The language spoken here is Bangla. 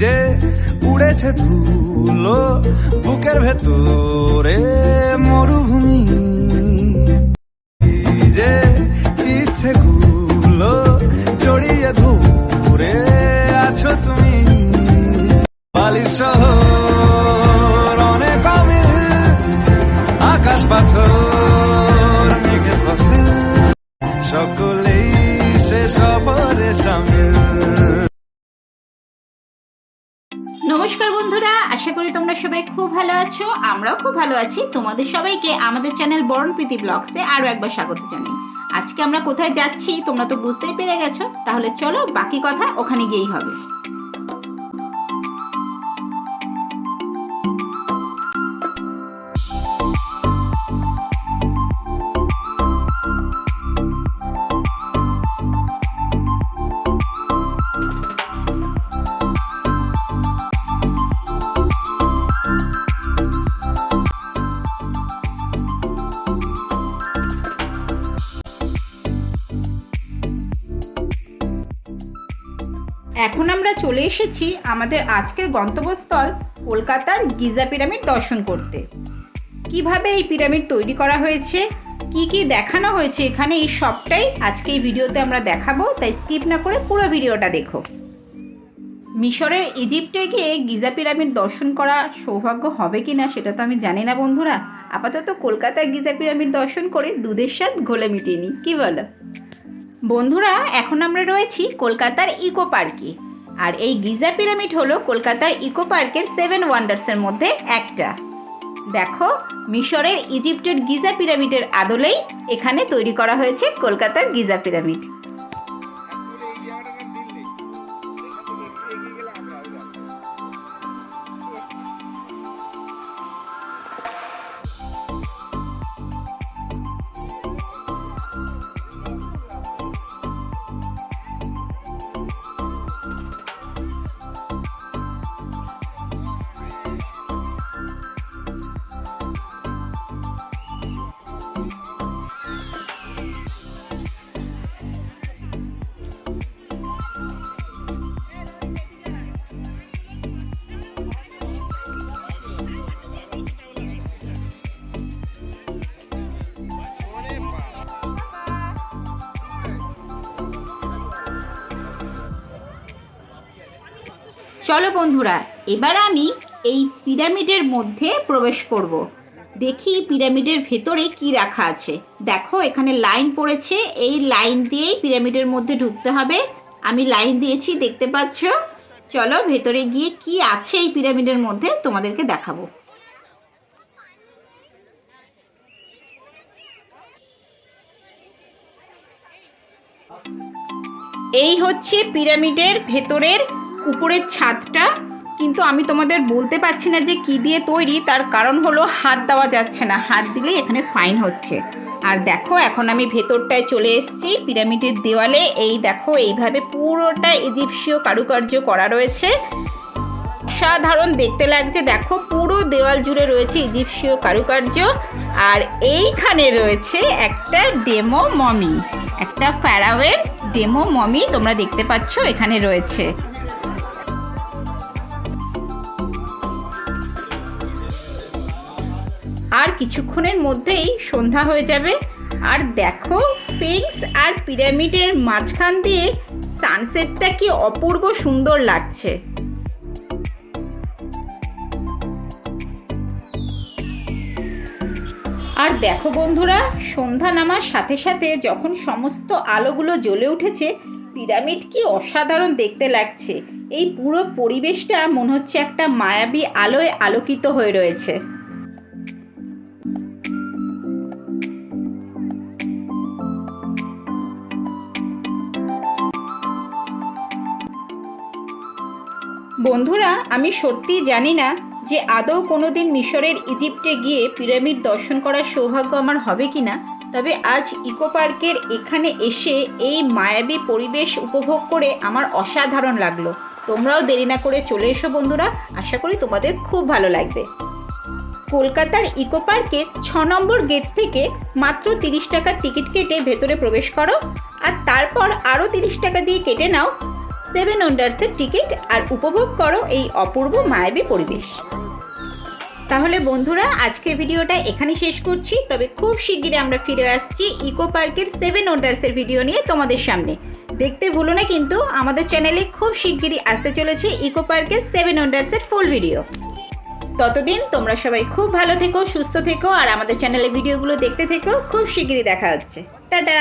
যে উড়েছে ধুলো বুকের ভেতরে মরুভূমি। যে ইচ্ছে গুলো জড়িয়ে ধরে আছো তুমি। বালির শহর অনেক অমিল, আকাশ পাথর। নমস্কার বন্ধুরা, আশা করি তোমরা সবাই খুব ভালো আছো, আমরাও খুব ভালো আছি। তোমাদের সবাইকে আমাদের চ্যানেল বরণ প্রীতি ব্লগসে আরও একবার স্বাগত জানাই। আজকে আমরা কোথায় যাচ্ছি তোমরা তো বুঝতেই পেরে গেছো, তাহলে চলো বাকি কথা ওখানে গিয়েই হবে। এখন আমরা চলে এসেছি আমাদের আজকের গন্তব্যস্থল কলকাতার গিজা পিরামিড দর্শন করতে। কীভাবে এই পিরামিড তৈরি করা হয়েছে? কি কি দেখানো হয়েছে এখানে? এই সবটাই আজকে এই ভিডিওতে আমরা দেখাবো, তাই স্কিপ না করে পুরো ভিডিওটা দেখো। মিশরের ইজিপ্টে গিয়ে গিজা পিরামিড দর্শন করা সৌভাগ্য হবে কি না সেটা তো আমি জানি না বন্ধুরা। আপাতত কলকাতার গিজা পিরামিড দর্শন করে দুধের স্বাদ ঘোলে মিটিয়ে নিই, কী বলো? বন্ধুরা, এখন আমরা রয়েছি কলকাতার ইকো পার্কে। আর এই গিজা পিরামিড হলো কলকাতার ইকো পার্কের সেভেন ওয়ান্ডার্সের মধ্যে একটা। দেখো, মিশরের ইজিপ্টের গিজা পিরামিডের আদলেই এখানে তৈরি করা হয়েছে কলকাতার গিজা পিরামিড। চলো বন্ধুরা, এবার আমি এই পিরামিডের মধ্যে প্রবেশ করব। দেখি পিরামিডের ভেতরে কি রাখা আছে। দেখো, এখানে লাইন পড়েছে, এই লাইন দিয়েই পিরামিডের মধ্যে ঢুকতে হবে। আমি লাইন দিয়েছি, দেখতে পাচ্ছ? চলো, ভেতরে গিয়ে কি আছে এই পিরামিডের মধ্যে তোমাদেরকে দেখাবো। এই হচ্ছে পিরামিডের ভেতরের উপরের ছাদটা, কিন্তু আমি তোমাদের বলতে পারছি না যে কি দিয়ে তৈরি, তার কারণ হলো হাত দেওয়া যাচ্ছে না। হাত দিলেই এখানে ফাইন হচ্ছে। আর দেখো, এখন আমি ভেতরটায় চলে এসেছি, পিরামিডের দেওয়ালে। এই দেখো, এইভাবে পুরোটা ইজিপসীয় কারুকার্য করা রয়েছে। সাধারণ দেখতে লাগছে। দেখো, পুরো দেওয়াল জুড়ে রয়েছে ইজিপসীয় কারুকার্য। আর এইখানে রয়েছে একটা ডেমো মমি। একটা ফ্যারাওয়ের ডেমো মমি তোমরা দেখতে পাচ্ছ, এখানে রয়েছে। কিছুক্ষণের মধ্যেই সন্ধ্যা হয়ে যাবে। আর দেখো স্ফিংস আর পিরামিডের মাঝখান দিয়ে সানসেটটা কি অপূর্ব সুন্দর লাগছে। আর দেখো বন্ধুরা, সন্ধ্যা নামার সাথে সাথে যখন সমস্ত আলোগুলো জ্বলে উঠেছে, পিরামিড কি অসাধারণ দেখতে লাগছে। এই পুরো পরিবেশটা মনে হচ্ছে একটা মায়াবী আলোয় আলোকিত হয়ে রয়েছে। বন্ধুরা, আমি সত্যিই জানি না যে আদৌ কোনোদিন মিশরের ইজিপ্টে গিয়ে পিরামিড দর্শন করার সৌভাগ্য আমার হবে কিনা। তবে আজ ইকো পার্কের এখানে এসে এই মায়াবী পরিবেশ উপভোগ করে আমার অসাধারণ লাগল। তোমরাও দেরি না করে চলে এসো বন্ধুরা, আশা করি তোমাদের খুব ভালো লাগবে। কলকাতার ইকো পার্কে ছ নম্বর গেট থেকে মাত্র তিরিশ টাকার টিকিট কেটে ভেতরে প্রবেশ করো, আর তারপর আরও তিরিশ টাকা দিয়ে কেটে নাও সেভেন ওয়ান্ডার্সের টিকিট আর উপভোগ করো এই অপূর্ব মায়াবী পরিবেশ। তাহলে বন্ধুরা, আজকের ভিডিওটা এখানে শেষ করছি। তবে খুব শিগগিরই আমরা ফিরে আসছি ইকো পার্কের সেভেন ওয়ান্ডার্সের ভিডিও নিয়ে তোমাদের সামনে। দেখতে ভুলো না কিন্তু, আমাদের চ্যানেলে খুব শিগগিরই আসতে চলেছে ইকো পার্কের সেভেন ওয়ান্ডার্সের ফুল ভিডিও ততদিন তোমরা সবাই খুব ভালো থেকো, সুস্থ থেকো, আর আমাদের চ্যানেলে ভিডিওগুলো দেখতে থেকো। খুব শিগগিরই দেখা হচ্ছে। টাটা!